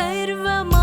servem